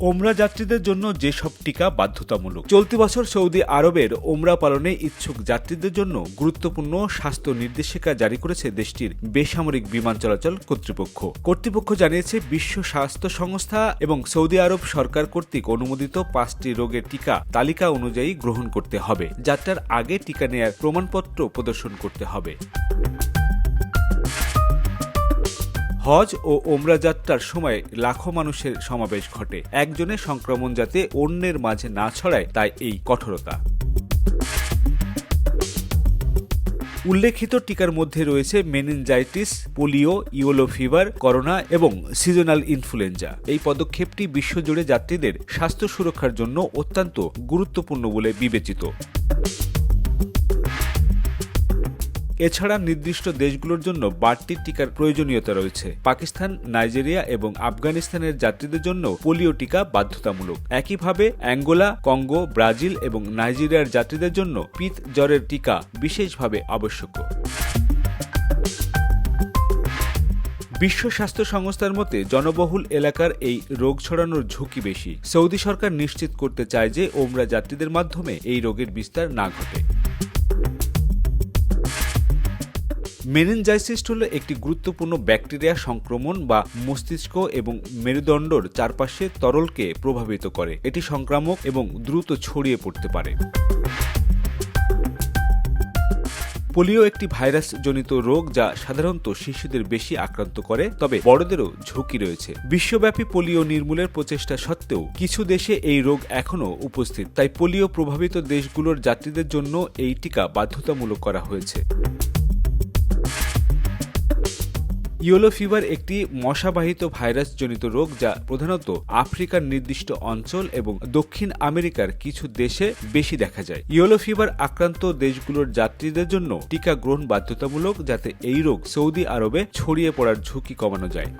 ওমরা যাত্রীদের জন্য যেসব টিকা বাধ্যতামূলক, চলতি বছর সৌদি আরবের ওমরা পালনে ইচ্ছুক যাত্রীদের জন্য গুরুত্বপূর্ণ স্বাস্থ্য নির্দেশিকা জারি করেছে দেশটির বেসামরিক বিমান চলাচল কর্তৃপক্ষ। কর্তৃপক্ষ জানিয়েছে, বিশ্ব স্বাস্থ্য সংস্থা এবং সৌদি আরব সরকার কর্তৃক অনুমোদিত পাঁচটি রোগের টিকা তালিকা অনুযায়ী গ্রহণ করতে হবে। যাত্রার আগে টিকা নেয়ার প্রমাণপত্র প্রদর্শন করতে হবে। হজ ও ওমরা যাত্রার সময় লাখো মানুষের সমাবেশ ঘটে। একজনের সংক্রমণ যাতে অন্যের মাঝে না ছড়ায়, তাই এই কঠোরতা। উল্লেখিত টিকার মধ্যে রয়েছে meningitis, polio yellow fever, corona এবং সিজনাল ইনফ্লুয়েঞ্জা। এই পদক্ষেপটি বিশ্বজুড়ে যাত্রীদের স্বাস্থ্য সুরক্ষার জন্য অত্যন্ত গুরুত্বপূর্ণ বলে বিবেচিত। এছাড়া নির্দিষ্ট দেশগুলোর জন্য বাড়তি টিকার প্রয়োজনীয়তা রয়েছে। পাকিস্তান, নাইজেরিয়া এবং আফগানিস্তানের যাত্রীদের জন্য পোলিও টিকা বাধ্যতামূলক। একইভাবে অ্যাঙ্গোলা, কঙ্গো, ব্রাজিল এবং নাইজেরিয়ার যাত্রীদের জন্য পিত জ্বরের টিকা বিশেষভাবে আবশ্যক। বিশ্ব স্বাস্থ্য সংস্থার মতে জনবহুল এলাকার এই রোগ ছড়ানোর ঝুঁকি বেশি। সৌদি সরকার নিশ্চিত করতে চায় যে ওমরা যাত্রীদের মাধ্যমে এই রোগের বিস্তার না ঘটে। মেনেনজাইসিস হল একটি গুরুত্বপূর্ণ ব্যাকটেরিয়া সংক্রমণ বা মস্তিষ্ক এবং মেরুদণ্ডর চারপাশে তরলকে প্রভাবিত করে। এটি সংক্রামক এবং দ্রুত ছড়িয়ে পড়তে পারে। পোলিও একটি ভাইরাস জনিত রোগ যা সাধারণত শিশুদের বেশি আক্রান্ত করে, তবে বড়দেরও ঝুঁকি রয়েছে। বিশ্বব্যাপী পোলিও নির্মূলের প্রচেষ্টা সত্ত্বেও কিছু দেশে এই রোগ এখনও উপস্থিত, তাই পোলিও প্রভাবিত দেশগুলোর যাত্রীদের জন্য এই টিকা বাধ্যতামূলক করা হয়েছে। ইয়েলো ফিভার একটি মশাবাহিত ভাইরাস জনিত রোগ যা প্রধানত আফ্রিকার নির্দিষ্ট অঞ্চল এবং দক্ষিণ আমেরিকার কিছু দেশে বেশি দেখা যায়। ইয়েলো ফিভার আক্রান্ত দেশগুলোর যাত্রীদের জন্য টিকা গ্রহণ বাধ্যতামূলক যাতে এই রোগ সৌদি আরবে ছড়িয়ে পড়ার ঝুঁকি কমানো যায়।